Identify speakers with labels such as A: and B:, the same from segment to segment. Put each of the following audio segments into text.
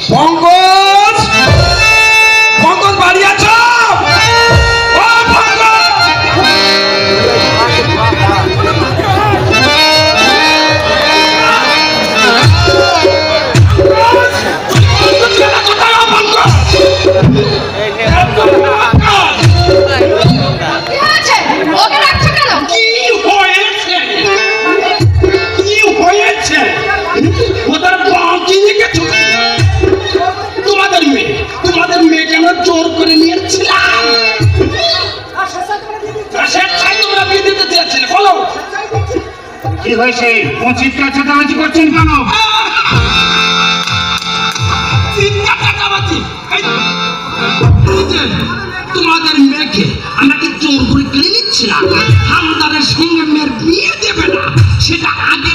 A: 黄哥。
B: কি হয়েছে। কোন
C: চিৎকার চেঁচামেচি করছেন কেন?
A: করে কিনে সঙ্গে মেয়ের বিয়ে দেবে না। সেটা আগে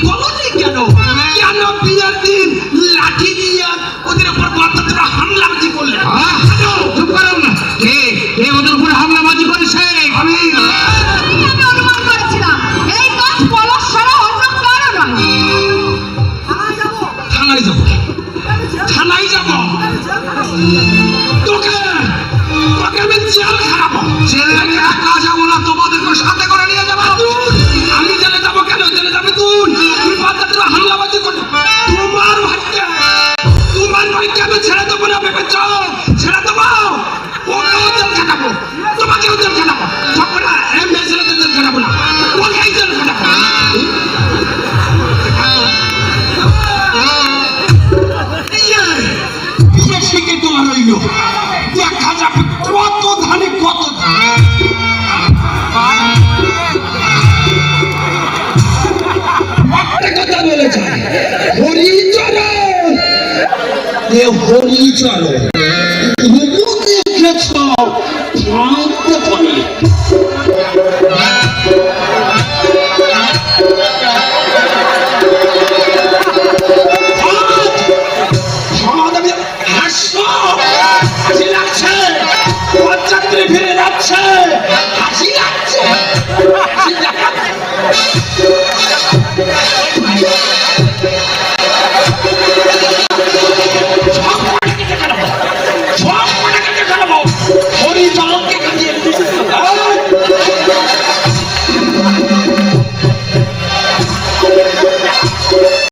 A: লাঠি দিয়ে ওদের উপর হামলা করলে Thank you. মূল্য দেখা যাবে কত ধানে কত ধান। কথা বলেছে হরিচরণ। এ হরিচরণ তুমি দেখেছ বাড়ি ফিরে যাচ্ছে। হাসি যাচ্ছে হাসি যাচ্ছে